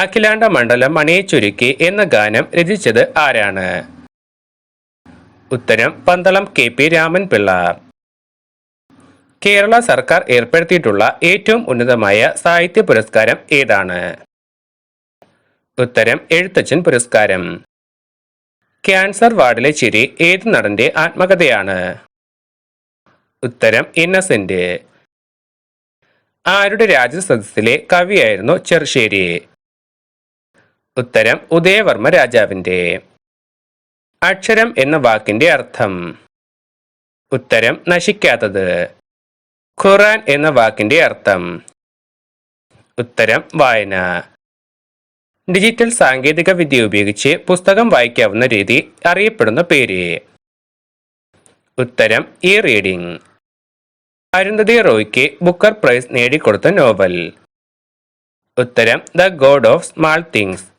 അഖിലാണ്ട മണ്ഡലം മണിയെ ചുരുക്കി എന്ന ഗാനം രചിച്ചത് ആരാണ്? ഉത്തരം പന്തളം കെ പി രാമൻപിള്ള. കേരള സർക്കാർ ഏർപ്പെടുത്തിയിട്ടുള്ള ഏറ്റവും ഉന്നതമായ സാഹിത്യ പുരസ്കാരം ഏതാണ്? ഉത്തരം എഴുത്തച്ഛൻ പുരസ്കാരം. ക്യാൻസർ വാർഡിലെ ചിരി ഏത് നടന്റെ ആത്മകഥയാണ്? ഉത്തരം ഇന്നസെന്റ് ആരുടെ രാജ്യസദസ്സിലെ കവിയായിരുന്നു ചെറുശ്ശേരി? ഉത്തരം ഉദയവർമ്മ രാജാവിന്റെ അക്ഷരം എന്ന വാക്കിന്റെ അർത്ഥം. ഉത്തരം നശിക്കാത്തത്. ഖുറാൻ എന്ന വാക്കിന്റെ അർത്ഥം. ഉത്തരം വായന. ഡിജിറ്റൽ സാങ്കേതിക വിദ്യ ഉപയോഗിച്ച് പുസ്തകം വായിക്കാവുന്ന രീതി അറിയപ്പെടുന്ന പേര്. ഉത്തരം ഇ റീഡിംഗ് അരുന്ധതി റോയ്ക്ക് ബുക്കർ പ്രൈസ് നേടിക്കൊടുത്ത നോവൽ. ഉത്തരം the God of Small Things.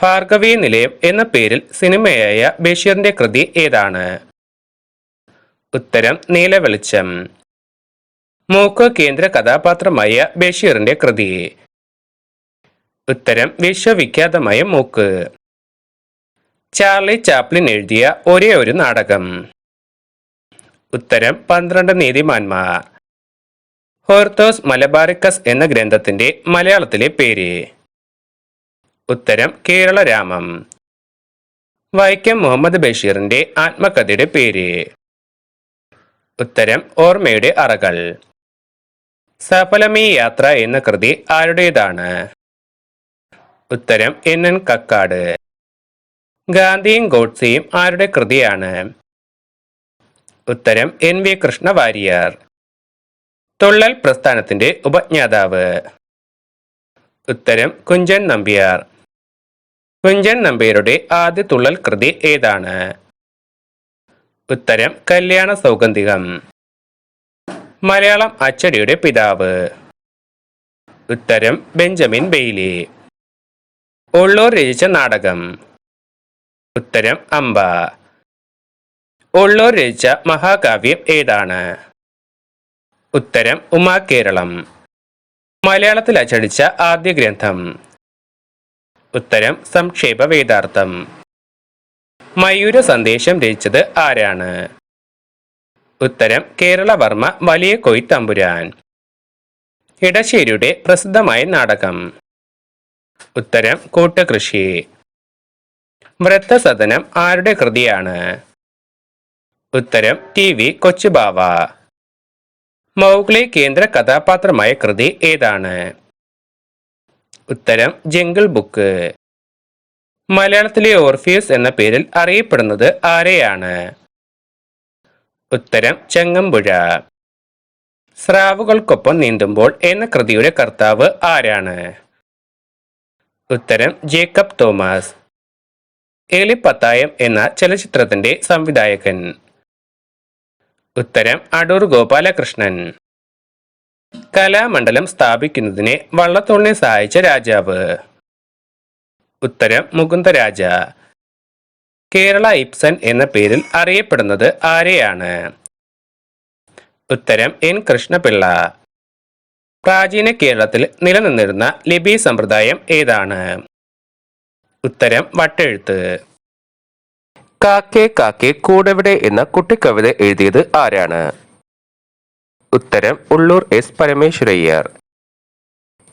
Bhargavi Nilayam എന്ന പേരിൽ സിനിമയായ ബഷീറിന്റെ കൃതി ഏതാണ്? ഉത്തരം നീലവെളിച്ചം മൂക്ക് കേന്ദ്ര കഥാപാത്രമായ ബഷീറിന്റെ കൃതി. ഉത്തരം വിശ്വവിഖ്യാതമായ മൂക്ക്. ചാർലി ചാപ്ലിൻ എഴുതിയ ഒരേ ഒരു നാടകം. ഉത്തരം പന്ത്രണ്ട് നീതിമാന്മാർ. ഹോർത്തോസ് മലബാറിക്കസ് എന്ന ഗ്രന്ഥത്തിന്റെ മലയാളത്തിലെ പേര്. ഉത്തരം കേരള രാമം വൈക്കം മുഹമ്മദ് ബഷീറിന്റെ ആത്മകഥയുടെ പേര്. ഉത്തരം ഓർമ്മയുടെ അറകൾ. സഫലമീ യാത്ര എന്ന കൃതി ആരുടേതാണ്? ഉത്തരം എൻ എൻ കക്കാട്. ഗാന്ധിയും ഗോഡ്സെയും ആരുടെ കൃതിയാണ്? ഉത്തരം എൻ വി കൃഷ്ണ വാര്യർ തുള്ളൽ പ്രസ്ഥാനത്തിന്റെ ഉപജ്ഞാതാവ്. ഉത്തരം കുഞ്ചൻ നമ്പ്യാർ. കുഞ്ചൻ നമ്പ്യാരുടെ ആദ്യ തുള്ളൽ കൃതി ഏതാണ്? ഉത്തരം കല്യാണ സൗഗന്ധികം. മലയാളം അച്ചടിയുടെ പിതാവ്. ഉത്തരം ബെഞ്ചമിൻ ബെയ്ലി. ഉള്ളൂർ രചിച്ച നാടകം. ഉത്തരം അമ്പ. ഉള്ളൂർ രചിച്ച മഹാകാവ്യം ഏതാണ്? ഉത്തരം ഉമാകേരളം മലയാളത്തിൽ അച്ചടിച്ച ആദ്യ ഗ്രന്ഥം. ഉത്തരം സംക്ഷേപ വേദാർത്ഥം മയൂര സന്ദേശം രചിച്ചത് ആരാണ്? ഉത്തരം കേരളവർമ്മ വലിയ കൊയ്ത്തമ്പുരാൻ ഇടശ്ശേരിയുടെ പ്രസിദ്ധമായ നാടകം. ഉത്തരം കൂട്ടുകൃഷി. വൃത്തസദനം ആരുടെ കൃതിയാണ്? ഉത്തരം ടി വി കൊച്ചുബാവ. മൗഗ്ലി കേന്ദ്ര കഥാപാത്രമായ കൃതി ഏതാണ്? ഉത്തരം ജംഗിൾ ബുക്ക്. മലയാളത്തിലെ ഓർഫിയസ് എന്ന പേരിൽ അറിയപ്പെടുന്നത് ആരെയാണ്? ഉത്തരം ചെങ്ങമ്പുഴ. സ്രാവുകൾക്കൊപ്പം നീന്തുമ്പോൾ എന്ന കൃതിയുടെ കർത്താവ് ആരാണ്? ഉത്തരം ജേക്കബ് തോമസ്. എലിപ്പത്തായം എന്ന ചലച്ചിത്രത്തിന്റെ സംവിധായകൻ. ഉത്തരം അടൂർ ഗോപാലകൃഷ്ണൻ. കലാമണ്ഡലം സ്ഥാപിക്കുന്നതിനെ വള്ളത്തോളിനെ സഹായിച്ച രാജാവ്. ഉത്തരം മുകുന്ദരാജ കേരള ഇപ്സൻ എന്ന പേരിൽ അറിയപ്പെടുന്നത് ആരെയാണ്? ഉത്തരം എൻ. കൃഷ്ണപിള്ള. പ്രാചീന കേരളത്തിൽ നിലനിന്നിരുന്ന ലിപി സമ്പ്രദായം ഏതാണ്? ഉത്തരം വട്ടെഴുത്ത്. കാക്കേ കാക്കേ കൂടെവിടെ എന്ന കുട്ടിക്കവിത എഴുതിയത് ആരാണ്? ഉത്തരം ഉള്ളൂർ എസ് പരമേശ്വരയ്യർ.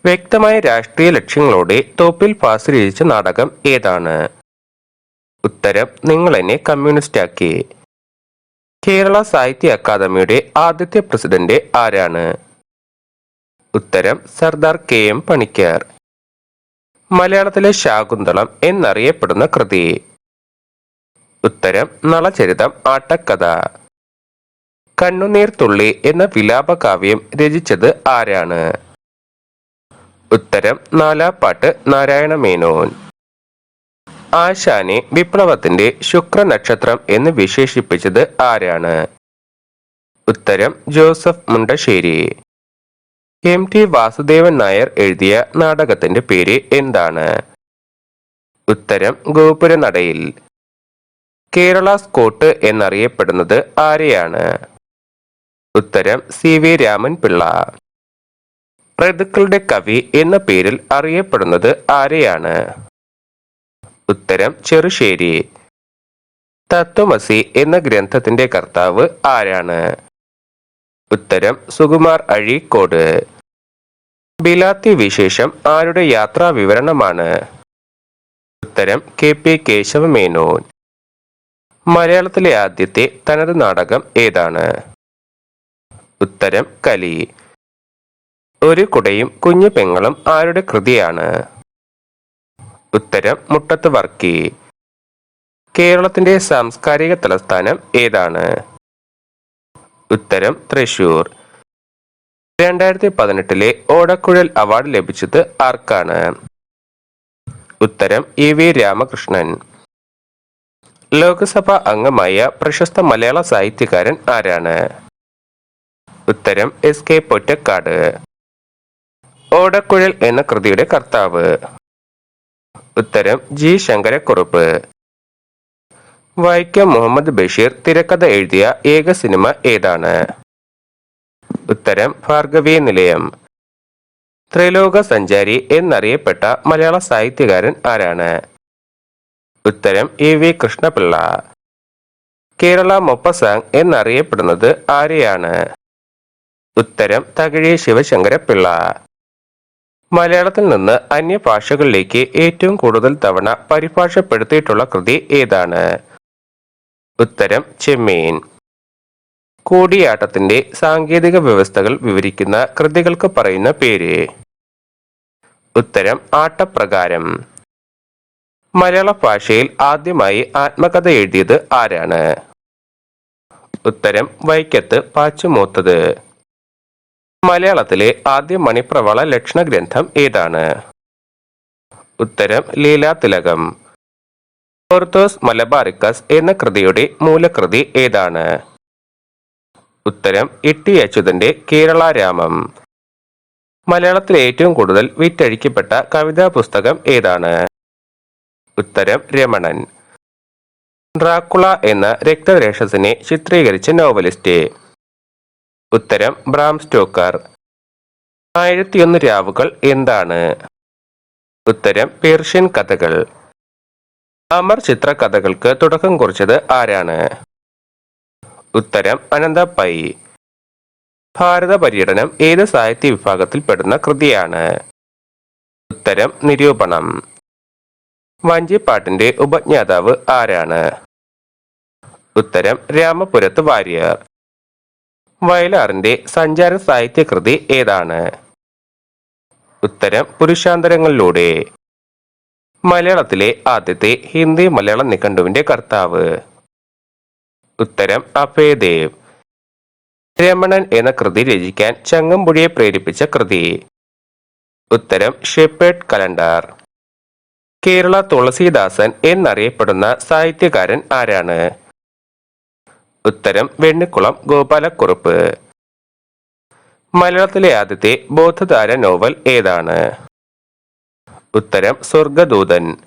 വ്യക്തമായ രാഷ്ട്രീയ ലക്ഷ്യങ്ങളോടെ തോപ്പിൽ പാസ് രചിച്ച നാടകം ഏതാണ്? ഉത്തരം നിങ്ങൾ എന്നെ കമ്മ്യൂണിസ്റ്റാക്കി കേരള സാഹിത്യ അക്കാദമിയുടെ ആദ്യത്തെ പ്രസിഡന്റ് ആരാണ്? ഉത്തരം സർദാർ കെ എം പണിക്കർ. മലയാളത്തിലെ ശാകുന്തളം എന്നറിയപ്പെടുന്ന കൃതി. ഉത്തരം നളചരിതം ആട്ടക്കഥ. കണ്ണുനീർ തുള്ളി എന്ന വിലാപകാവ്യം രചിച്ചത് ആരാണ്? ഉത്തരം നാലാപ്പാട്ട് നാരായണ മേനോൻ. ആശാനെ വിപ്ലവത്തിന്റെ ശുക്ര നക്ഷത്രം എന്ന് വിശേഷിപ്പിച്ചത് ആരാണ്? ഉത്തരം ജോസഫ് മുണ്ടശ്ശേരി. എം ടി വാസുദേവൻ നായർ എഴുതിയ നാടകത്തിന്റെ പേര് എന്താണ്? ഉത്തരം ഗോപുരനടയിൽ. കേരള സ്കോട്ട് എന്നറിയപ്പെടുന്നത് ആരെയാണ്? ഉത്തരം സി വി രാമൻ പിള്ള ഋതുക്കളുടെ കവി എന്ന പേരിൽ അറിയപ്പെടുന്നത് ആരെയാണ്? ഉത്തരം ചെറുശ്ശേരി. തത്വമസി എന്ന ഗ്രന്ഥത്തിന്റെ കർത്താവ് ആരാണ്? ഉത്തരം സുകുമാർ അഴീക്കോട്. ബിലാത്തി വിശേഷം ആരുടെ യാത്രാ വിവരണമാണ് ഉത്തരം കെ പി കേശവമേനോൻ. മലയാളത്തിലെ ആദ്യത്തെ തനത് നാടകം ഏതാണ്? ഉത്തരം കലി. ഒരു കുടയും കുഞ്ഞു പെങ്ങളും ആരുടെ കൃതിയാണ്? ഉത്തരം മുട്ടത്ത് വർക്കി. കേരളത്തിന്റെ സാംസ്കാരിക തലസ്ഥാനം ഏതാണ്? ഉത്തരം തൃശൂർ രണ്ടായിരത്തി പതിനെട്ടിലെ ഓടക്കുഴൽ അവാർഡ് ലഭിച്ചത് ആർക്കാണ്? ഉത്തരം ഇ വി രാമകൃഷ്ണൻ. ലോക്സഭാ അംഗമായ പ്രശസ്ത മലയാള സാഹിത്യകാരൻ ആരാണ്? ഉത്തരം എസ് കെ പൊറ്റക്കാട്. ഓടക്കുഴൽ എന്ന കൃതിയുടെ കർത്താവ്. ഉത്തരം ജി ശങ്കരക്കുറുപ്പ്. വൈക്കം മുഹമ്മദ് ബഷീർ തിരക്കഥ എഴുതിയ ഏക സിനിമ ഏതാണ്? ഉത്തരം ഭാർഗവീ നിലയം. ത്രിലോക സഞ്ചാരി എന്നറിയപ്പെട്ട മലയാള സാഹിത്യകാരൻ ആരാണ്? ഉത്തരം A V Krishnapillai. Kerala Maupassant എന്നറിയപ്പെടുന്നത് ആരെയാണ്? ഉത്തരം തകഴി ശിവശങ്കരപ്പിള്ള. മലയാളത്തിൽ നിന്ന് അന്യഭാഷകളിലേക്ക് ഏറ്റവും കൂടുതൽ തവണ പരിഭാഷപ്പെടുത്തിയിട്ടുള്ള കൃതി ഏതാണ്? ഉത്തരം ചെമ്മീൻ. കൂടിയാട്ടത്തിന്റെ സാങ്കേതിക വ്യവസ്ഥകൾ വിവരിക്കുന്ന കൃതികൾക്ക് പറയുന്ന പേര്. ഉത്തരം ആട്ടപ്രകാരം. മലയാള ഭാഷയിൽ ആദ്യമായി ആത്മകഥ എഴുതിയത് ആരാണ്? ഉത്തരം വൈക്കത്ത് പാച്ചുമൂത്തത്. മലയാളത്തിലെ ആദ്യ മണിപ്രവള ലക്ഷണ ഗ്രന്ഥം ഏതാണ്? ഉത്തരം ലീലാതിലകം ഓർത്തോസ് മലബാറിക്കസ് എന്ന കൃതിയുടെ മൂലകൃതി ഏതാണ്? ഉത്തരം ഇട്ടി അച്യുതന്റെ കേരള രാമം. മലയാളത്തിൽ ഏറ്റവും കൂടുതൽ വിറ്റഴിക്കപ്പെട്ട കവിതാ പുസ്തകം ഏതാണ്? ഉത്തരം രമണൻ. ഡ്രാക്കുള എന്ന രക്തരേഷസിനെ ചിത്രീകരിച്ച നോവലിസ്റ്റ്. ഉത്തരം ബ്രാം സ്റ്റോക്കർ. ആയിരത്തിയൊന്ന് രാവുകൾ എന്താണ്? ഉത്തരം പേർഷ്യൻ കഥകൾ. അമർ ചിത്ര കഥകൾക്ക് തുടക്കം കുറിച്ചത് ആരാണ്? ഉത്തരം അനന്ത പൈ. ഭാരത പര്യടനം ഏത് സാഹിത്യ വിഭാഗത്തിൽ പെടുന്ന കൃതിയാണ്? ഉത്തരം നിരൂപണം. വഞ്ചിപ്പാട്ടിന്റെ ഉപജ്ഞാതാവ് ആരാണ്? ഉത്തരം രാമപുരത്ത് വാര്യർ. വയലാറിന്റെ സഞ്ചാര സാഹിത്യകൃതി ഏതാണ്? ഉത്തരം പുരുഷാന്തരങ്ങളിലൂടെ. മലയാളത്തിലെ ആദ്യത്തെ ഹിന്ദി മലയാള നിഘണ്ടുവിന്റെ കർത്താവ്. ഉത്തരം അഭയദേവ്. രമണൻ എന്ന കൃതി രചിക്കാൻ ചങ്ങമ്പുഴിയെ പ്രേരിപ്പിച്ച കൃതി. ഉത്തരം ഷെപ്പേർഡ് കലണ്ടർ. കേരള തുളസീദാസൻ എന്നറിയപ്പെടുന്ന സാഹിത്യകാരൻ ആരാണ്? ഉത്തരം വെണ്ണിക്കുളം ഗോപാലക്കുറുപ്പ്. മലയാളത്തിലെ ആദ്യത്തെ ബോധതാര നോവൽ ഏതാണ്? ഉത്തരം സ്വർഗദൂതൻ.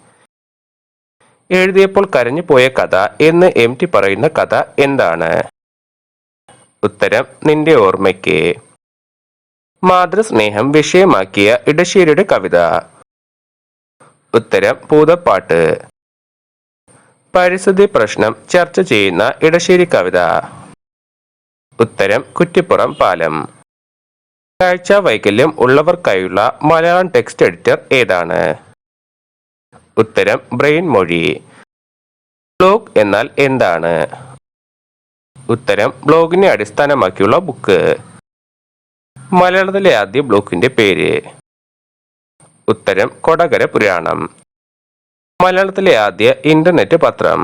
എഴുതിയപ്പോൾ കരഞ്ഞുപോയ കഥ എന്ന് എം ടി പറയുന്ന കഥ എന്താണ്? ഉത്തരം നിന്റെ ഓർമ്മയ്ക്ക്. മാതൃസ്നേഹം വിഷയമാക്കിയ ഇടശ്ശേരിയുടെ കവിത. ഉത്തരം പൂതപ്പാട്ട്. പരിസ്ഥിതി പ്രശ്നം ചർച്ച ചെയ്യുന്ന ഇടശ്ശേരി കവിത. ഉത്തരം കുറ്റിപ്പുറം പാലം. കാഴ്ച വൈകല്യം ഉള്ളവർക്കായുള്ള മലയാളം ടെക്സ്റ്റ് എഡിറ്റർ ഏതാണ്? ഉത്തരം ബ്രെയിൻ മൊഴി. ബ്ലോഗ് എന്നാൽ എന്താണ്? ഉത്തരം ബ്ലോഗിനെ അടിസ്ഥാനമാക്കിയുള്ള ബുക്ക് മലയാളത്തിലെ ആദ്യ ബ്ലോക്കിന്റെ പേര്. ഉത്തരം കൊടകര പുരാണം. മലയാളത്തിലെ ആദ്യ ഇന്റർനെറ്റ് പത്രം.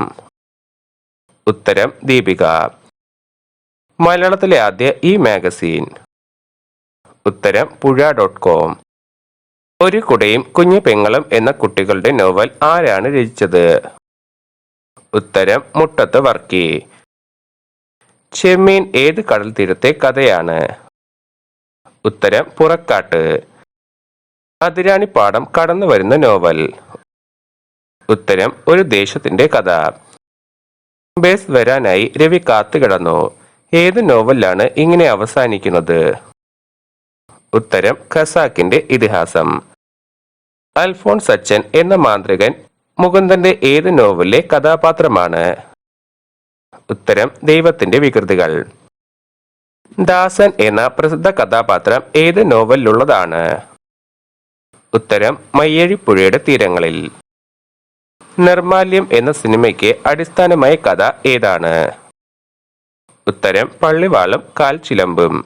ഉത്തരം ദീപിക. മലയാളത്തിലെ ആദ്യ ഇ മാഗസീൻ. ഉത്തരം പുഴ ഡോട്ട് കോം. ഒരു കുടയും കുഞ്ഞു പെങ്ങളും എന്ന കുട്ടികളുടെ നോവൽ ആരാണ് രചിച്ചത്? ഉത്തരം മുട്ടത്ത് വർക്കി. ചെമ്മീൻ ഏത് കടൽ തീരത്തെ കഥയാണ്? ഉത്തരം പുറക്കാട്ട്. അതിരാണിപ്പാടം കടന്നു വരുന്ന നോവൽ. ഉത്തരം ഒരു ദേശത്തിന്റെ കഥ. ബേസ് വരാനായി രവി കാത്തുകിടന്നു ഏത് നോവലാണ് ഇങ്ങനെ അവസാനിക്കുന്നത്? ഉത്തരം ഖസാക്കിന്റെ ഇതിഹാസം. അൽഫോൺസ് സച്ചൻ എന്ന മാന്ത്രികൻ മുകുന്ദന്റെ ഏത് നോവലിലെ കഥാപാത്രമാണ്? ഉത്തരം ദൈവത്തിന്റെ വികൃതികൾ. ദാസൻ എന്ന പ്രസിദ്ധ കഥാപാത്രം ഏത് നോവലിലുള്ളതാണ്? ഉത്തരം മയ്യഴിപ്പുഴയുടെ തീരങ്ങളിൽ. നിർമാല്യം എന്ന സിനിമയ്ക്ക് അടിസ്ഥാനമായ കഥ ഏതാണ്? ഉത്തരം പള്ളിവാളും കാൽച്ചിലമ്പും.